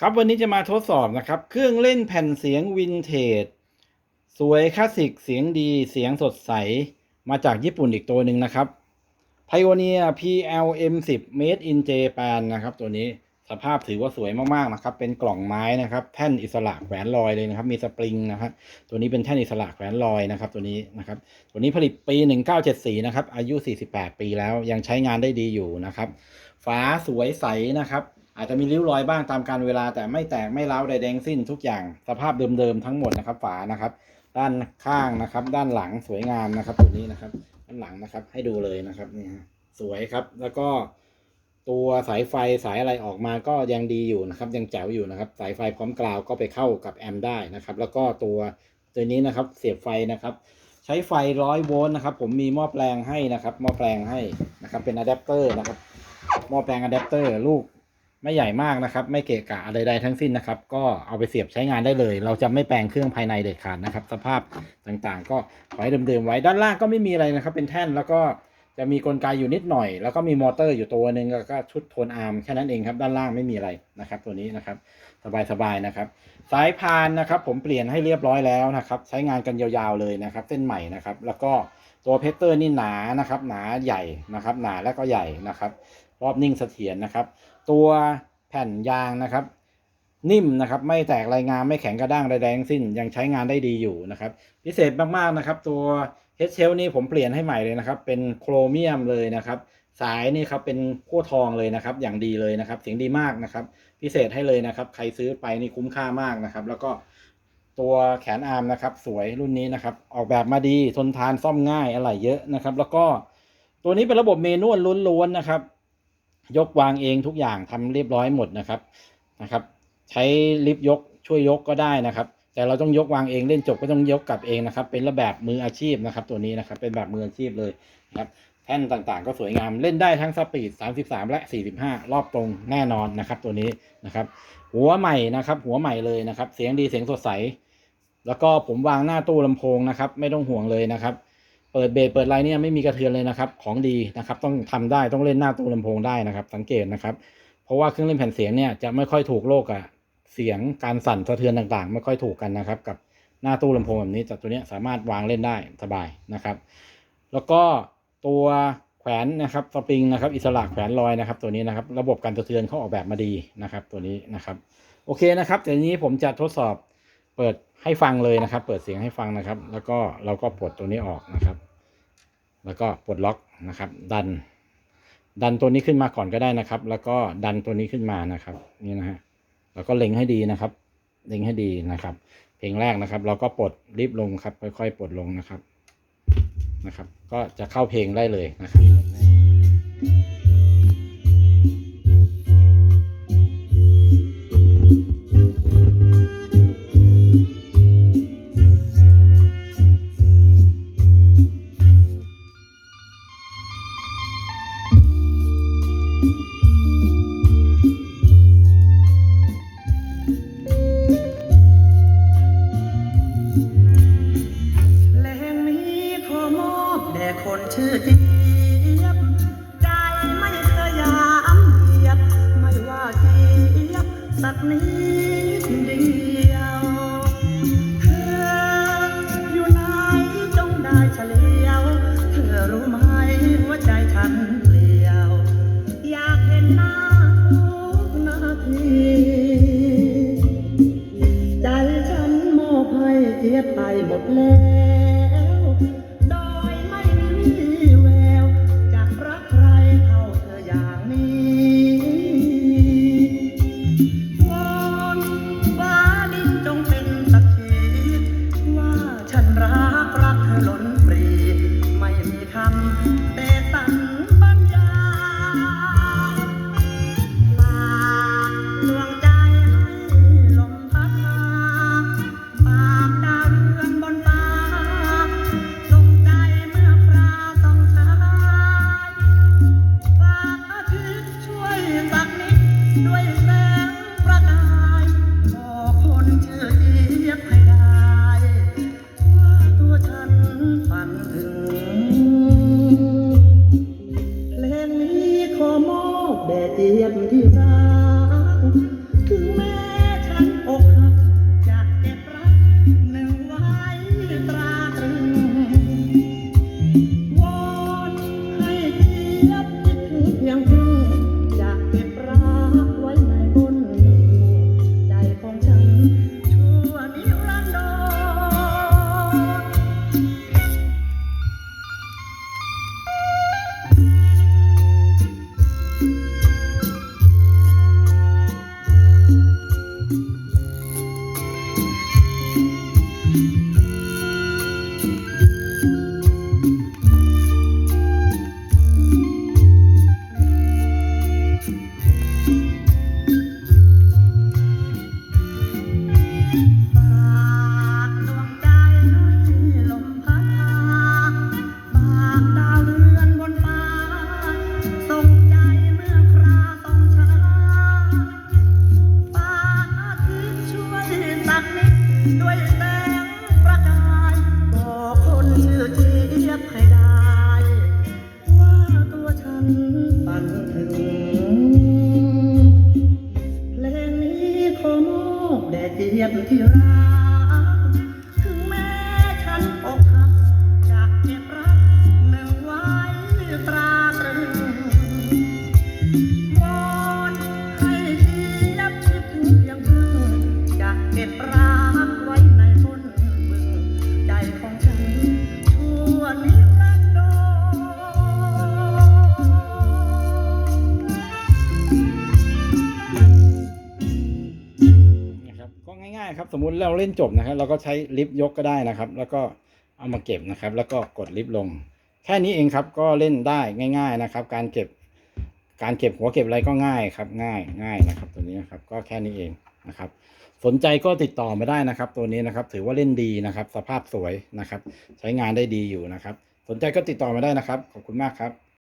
ครับวันนี้จะมาทดสอบนะครับ เครื่องเล่นแผ่นเสียงวินเทจ สวยคลาสสิกเสียงดีเสียงสดใส มาจากญี่ปุ่นอีกตัวหนึ่งนะครับ Pioneer PLM10 Made in Japan นะครับ ตัวนี้สภาพถือว่าสวยมากๆนะครับ เป็นกล่องไม้นะครับ แท่นอิสระแขวนลอยเลยนะครับ มีสปริงนะครับตัวนี้เป็นแท่นอิสระแขวนลอยนะครับ ตัวนี้นะครับ ตัวนี้ผลิตปี 1974 นะครับ อายุ 48 ปีแล้วยังใช้งานได้ดีอยู่นะครับ ฝาสวยใสนะครับ อาจจะมีริ้วรอยบ้างตามการเวลาแต่ไม่แตกไม่ร้าวใดแดงสิ้นทุกอย่างสภาพเดิมๆทั้งหมดนะครับ ฝานะครับ ด้านข้างนะครับ ด้านหลังสวยงามนะครับ ตัวนี้นะครับ ด้านหลังนะครับ ให้ดูเลยนะครับนี่ฮะสวยครับ แล้วก็ ตัวสายไฟสายอะไรออกมาก็ยังดีอยู่นะครับ ยังแจ๋วอยู่นะครับ สายไฟพร้อมกราวก็ไปเข้ากับแอมป์ได้นะครับ แล้วก็ตัวตัวนี้นะครับเสียบไฟนะครับใช้ไฟร้อยโวลต์นะครับ ผมมีหม้อแปลงให้นะครับหม้อแปลงให้นะครับ เป็นอะแดปเตอร์นะครับหม้อแปลงอะแดปเตอร์ลูก ไม่ใหญ่มากนะครับ ไม่เกะกะอะไรใดทั้งสิ้นนะครับ ก็เอาไปเสียบใช้งานได้เลย เราจะไม่แปลงเครื่องภายในเด็ดขาดนะครับ สภาพต่างๆ ก็ขอให้เดิมๆไว้ด้านล่างก็ไม่มีอะไรนะครับ เป็นแท่นแล้วก็จะมีกลไกอยู่นิดหน่อย แล้วก็มีมอเตอร์อยู่ตัวหนึ่งแล้วก็ชุดโทนอาร์มแค่นั้นเองครับ ด้านล่างไม่มีอะไรนะครับ ตัวนี้นะครับ สบายๆนะครับ สายพานนะครับ ผมเปลี่ยนให้เรียบร้อยแล้วนะครับ ใช้งานกันยาวๆเลยนะครับ เส้นใหม่นะครับ แล้วก็ตัวเพชเตอร์นี่หนานะครับ หนาใหญ่นะครับ หนาและก็ใหญ่นะครับ รอบนิ่งเสถียรนะครับ ตัวแผ่นยางนะครับ นิ่มนะครับ ไม่แตกรายงานไม่แข็งกระด้างใดๆทั้งสิ้นยังใช้งานได้ดีอยู่นะครับ พิเศษมากๆนะครับ ตัวเฮดเชลนี่ผมเปลี่ยนให้ใหม่เลยนะครับ เป็นโครเมียมเลยนะครับสายนี่ครับเป็นขั้วทองเลยนะครับ อย่างดีเลยนะครับ เสียงดีมากนะครับ พิเศษให้เลยนะครับ ใครซื้อไปนี่คุ้มค่ามากนะครับ แล้วก็ตัวแขนอาร์มนะครับ สวยรุ่นนี้นะครับ ออกแบบมาดีทนทานซ่อมง่ายอะไรเยอะนะครับ แล้วก็ตัวนี้เป็นระบบเมนวลล้วนๆนะครับ ยกวางเองทุกอย่างทำเรียบร้อยหมดนะครับนะครับ ใช้ลิฟต์ยกช่วยยกก็ได้นะครับ แต่เราต้องยกวางเองเล่นจบก็ต้องยกกลับเองนะครับ เป็นระแบบมืออาชีพนะครับ ตัวนี้นะครับเป็นแบบมืออาชีพเลยนะครับแท่นต่างๆ ก็สวยงามเล่นได้ทั้งสปีด 33 และ 45 รอบตรงแน่นอนนะครับ ตัวนี้นะครับ หัวใหม่นะครับ หัวใหม่เลยนะครับ เสียงดีเสียงสดใส แล้วก็ผมวางหน้าตู้ลำโพงนะครับ ไม่ต้องห่วงเลยนะครับ เปิดเบสเปิดไลน์เนี่ยไม่มีกระเทือนเลยนะครับ ของดีนะครับต้องทำได้ต้องเล่นหน้าตู้ลำโพงได้นะครับ สังเกตนะครับ เพราะว่าเครื่องเล่นแผ่นเสียงเนี่ยจะไม่ค่อยถูกโลกอะเสียงการสั่นสะเทือนต่างๆ ไม่ค่อยถูกกันนะครับ กับหน้าตู้ลำโพงแบบนี้แต่ตัวนี้สามารถวางเล่นได้สบายนะครับ แล้วก็ตัวแขวนนะครับสปริงนะครับอิสระแขวนลอยนะครับ ตัวนี้นะครับ ระบบการสะเทือนเขาออกแบบมาดีนะครับ ตัวนี้นะครับโอเคนะครับเดี๋ยวนี้ผมจะทดสอบเปิดให้ฟังเลยนะครับ เปิดเสียงให้ฟังนะครับ แล้วก็เราก็ปลดตัวนี้ออกนะครับ แล้วก็ปลดล็อกนะครับ ดัน ดันตัวนี้ขึ้นมาก่อนก็ได้นะครับ แล้วก็ดันตัวนี้ขึ้นมานะครับ นี่นะฮะแล้วก็เล็งให้ดีนะครับ เล็งให้ดีนะครับ เพลงแรกนะครับ เราก็ปลดรีบลงครับ ค่อยๆปลดลงนะครับนะครับ ก็จะเข้าเพลงได้เลยนะครับ คนชื่อเจี๊ยบใจไม่เคยยามเยียบไม่ว่าเจี๊ยบสักนิดเดียวเธออยู่ไหนจงได้เฉลียวเธอรู้ไหมหัวใจฉันเปลี่ยว อยากเห็นหน้าทุกนาทีใจฉันมอบให้เทียบไปหมดแล้ว เจี๊ยบที่สา แสงประกาย บอกคนชื่อเจี๊ยบให้ได้ ว่าตัวฉันฝันถึงเพลงนี้ขอมอบแด่เจี๊ยบที่รัก ถึงแม้ฉันอกหักจากเจ็บรักหนึ่งไว้ตราตรึงวอนให้เจี๊ยบคิดถึงเพียงพึ่งจะเก็บรักายๆครับ สมมุติเราเล่นจบนะครับ เราก็ใช้ลิฟต์ยกก็ได้นะครับ แล้วก็เอามาเก็บนะครับ แล้วก็กดลิฟต์ลง แค่นี้เองครับก็เล่นได้ง่าย ๆนะครับ การเก็บ การเก็บหัวเก็บอะไรก็ง่ายครับ ง่ายง่ายนะครับ ตัวนี้นะครับ ก็แค่นี้เองนะครับ สนใจก็ติดต่อมาได้นะครับ ตัวนี้นะครับ ถือว่าเล่นดีนะครับ สภาพสวยนะครับ ใช้งานได้ดีอยู่นะครับ สนใจก็ติดต่อมาได้นะครับ ขอบคุณมากครับ